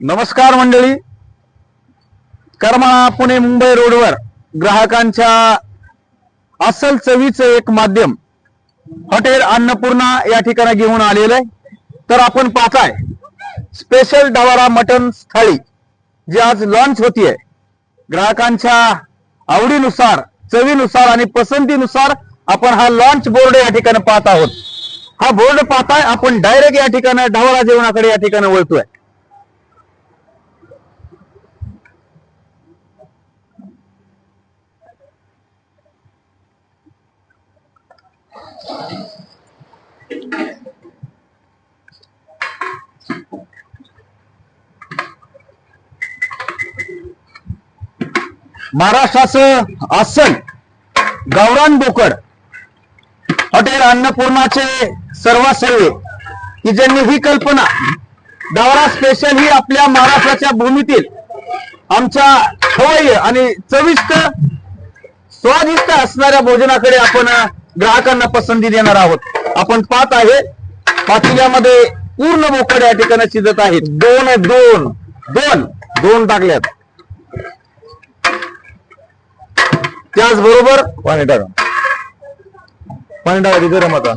नमस्कार मंडळी. कर्मा पुणे मुंबई रोडवर ग्राहकांच्या अस्सल चवीचं एक माध्यम हॉटेल अन्नपूर्णा या ठिकाणी घेऊन आलेलं आहे. तर आपण पाहताय स्पेशल डवारा मटन थाळी जी आज लॉन्च होतीये. ग्राहकांच्या आवडीनुसार चवीनुसार आणि पसंतीनुसार आपण हा लॉन्च बोर्ड या ठिकाणी पाहत आहोत. हा बोर्ड पाहताय आपण डायरेक्ट या ठिकाणी ढवळा जेवणाकडे या ठिकाणी वळतोय. महाराष्ट्राचं अस्सल गावरान बोकड हॉटेल अन्नपूर्णाचे सर्व सर्वे की ज्यांनी ही कल्पना दौरा स्पेशल ही आपल्या महाराष्ट्राच्या भूमीतील आमच्या खवय्य आणि चविष्ट स्वादिष्ट असणाऱ्या भोजनाकडे आपण ग्राहकांना पसंती देणार आहोत. आपण पाहत आहे पातेल्यामध्ये पूर्ण बोकड या ठिकाणी शिजत आहेत. दोन दोन. दोन. दोन टाकल्यात. त्याचबरोबर पाणी टाका. पाणी टाका ते गरम आता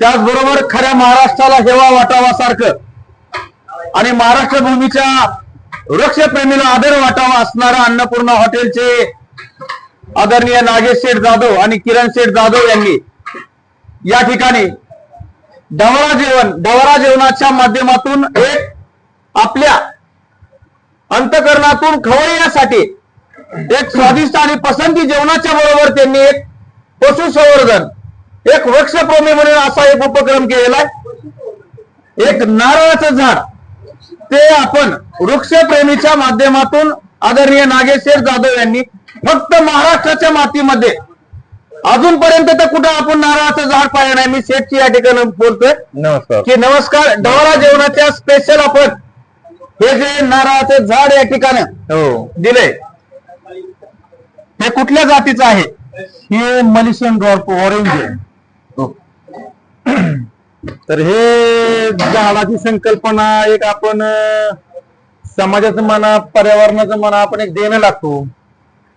त्याचबरोबर खऱ्या महाराष्ट्राला हेवा वाटावा सारखं. आणि महाराष्ट्र भूमीच्या वृक्षप्रेमीला आदर वाटावा असणारा अन्नपूर्णा हॉटेलचे आदरणीय नागेश शेठ जाधव आणि किरण शेठ जाधव यांनी या ठिकाणी डवरा जेवण डवरा जेवणाच्या माध्यमातून एक आपल्या अंतकरणातून खवळण्यासाठी एक स्वादिष्ट आणि पसंती जेवणाच्या बरोबर त्यांनी एक पशुसंवर्धन एक वृक्षप्रेमी म्हणून असा एक उपक्रम केलेला आहे. एक नारळाचं झाड ते आपण वृक्षप्रेमीच्या माध्यमातून आदरणीय नागेशेर जाधव यांनी फक्त महाराष्ट्राच्या मातीमध्ये अजूनपर्यंत तर कुठं आपण नारळाचं झाड पाहिलं नाही. मी शेठची या ठिकाणी बोलतोय. नमस्कार. की नमस्कार. डवरा जेवणाच्या स्पेशल आपण हे जे नारळाचं झाड या ठिकाणी हो. दिले हे कुठल्या जातीचं आहे? हे मलिशियन ड्रॉप ऑरेंज आहे. हो. तर हे झाडाची संकल्पना एक आपण समाजाचं म्हणा पर्यावरणाचं म्हणा आपण एक देणं लागतो.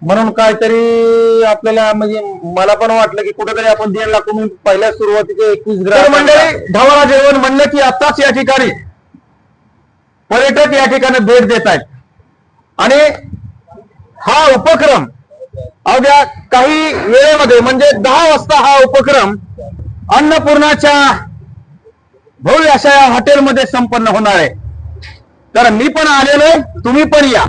म्हणून काहीतरी आपल्याला म्हणजे मला पण वाटलं की कुठेतरी आपण देणं लागतो. म्हणून पहिल्या सुरुवातीचे एकवीस ग्राम मंडळी ढवळा जेवण म्हणलं की आताच या ठिकाणी पर्यटक या ठिकाणी भेट देत आहेत. आणि हा उपक्रम अवघ्या काही वेळेमध्ये म्हणजे दहा वाजता हा उपक्रम अन्नपूर्णाच्या भव्य अशा या हॉटेलमध्ये संपन्न होणार. आहे तर मी पण आलेलो आहे, तुम्ही पण या.